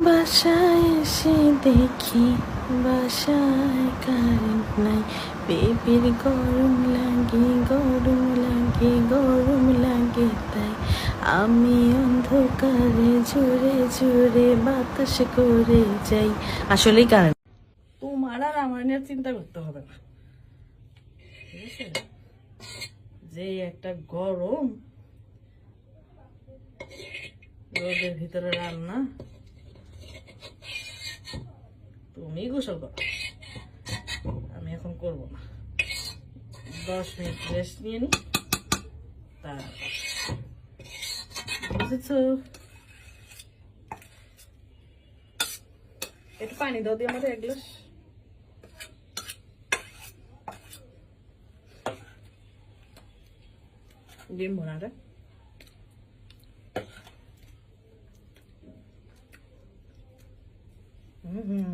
বাসায় এসে দেখি বাসায় কারেন্ট নাই বেবির গরম লাগে গরম লাগে গরম লাগে তাই আমি অন্ধকারে জোরে জোরে বাতাস করে যাই আসলেই কারেন্ট তোমার আর আমার নিয়ে চিন্তা করতে হবে না যে একটা গরম রোদের ভিতরে রান্না তুমি গোসল করো। আমি এখন করব না। দশ মিনিট রেস্ট নিয়ে নি। তারপর। বুঝেছ? একটু পানি দাও দিয়ে আমাদের এক গ্লাস। ডিম ভোনাটা হুম হুম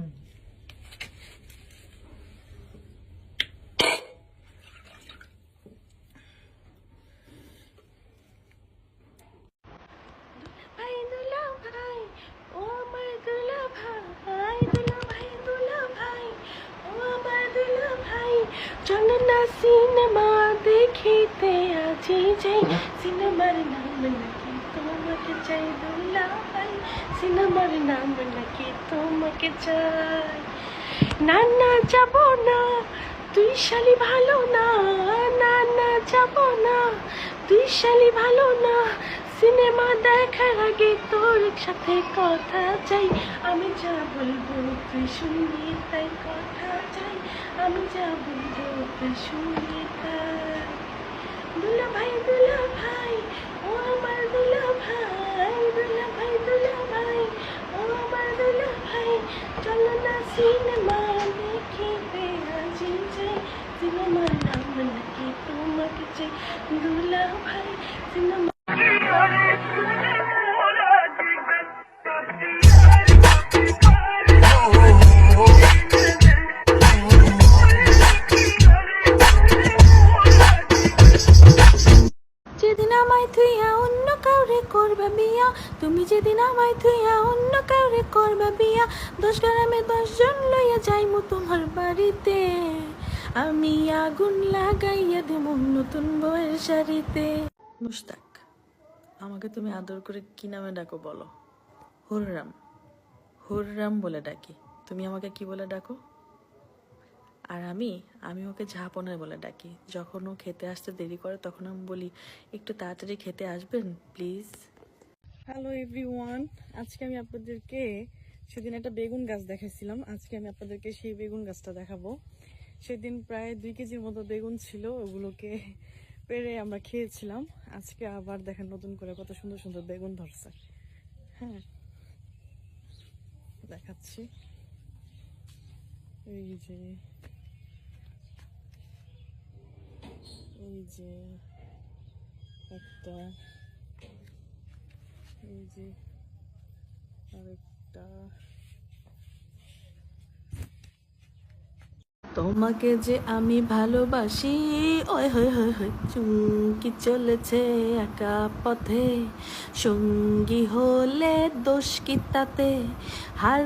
ভাই দুলা ভাই ও আমার দুলা ভাই দুলা ভাই দুলা ভাই ও আমার দুলা ভাই চল না সিনেমা দেখিতে আজি যাই। সিনেমার নাম নাকি তোমাকে চাই দুলা সিনেমার নাম নাকি তোমাকে চাই? না না, যাব না। তুই শালি ভালো না। না না, যাব না। তুই শালি ভালো না। সিনেমা দেখার আগে তোর সাথে কথা চাই। আমি যা বলব শুনবি তাই কথা চাই। আমি যা বলব শুনবি তাই। দুলা ভাই দুলা ভাই, ও আমার দুলা ভাই দুলা ভাই দুলা ভাই, ও আমার দুলা ভাই। চলো না সিনেমা দেখিতে আজি যাই। সিনেমার নাম নাকি তোমাকে চাই। দুলা ভাই, সিনেমা করবে বিয়া? তুমি যেদিন আমায় থুইয়া অন্য কাউরে করবে বিয়া? দশ গ্রামে দশ জন লইয়া যাইমু তোমার বাড়িতে। আমি আগুন লাগাইয়া দেব নতুন বউয়ের শাড়িতে। মুস্তাক আমাকে তুমি আদর করে কি নামে ডাকো বলো? হুররাম হুররাম বলে ডাকি। তুমি আমাকে কি বলে ডাকো? আর আমি আমি ওকে ঝাপনের বলে ডাকি। যখন ও খেতে আসতে দেরি করে, তখন আমি বলি, একটু তাড়াতাড়ি খেতে আসবেন, প্লিজ? হ্যালো এভরিওয়ান আজকে আমি আপনাদেরকে সেদিন একটা বেগুন গাছ দেখাইছিলাম। আজকে আমি আপনাদেরকে সেই বেগুন গাছটা দেখাবো। সেদিন প্রায় দুই কেজির মতো বেগুন ছিল, ওগুলোকে পেরে আমরা খেয়েছিলাম। আজকে আবার দেখেন নতুন করে কত সুন্দর সুন্দর বেগুন ধরছে। হ্যাঁ দেখাচ্ছি। এই যে এই যে একটা, এই যে আরেকটা। তোমাকে যে আমি ভালোবাসি, ওই হই হই হই চুমকি চলেছে একা পথে। সঙ্গী হলে দোষ কি তাতে? হার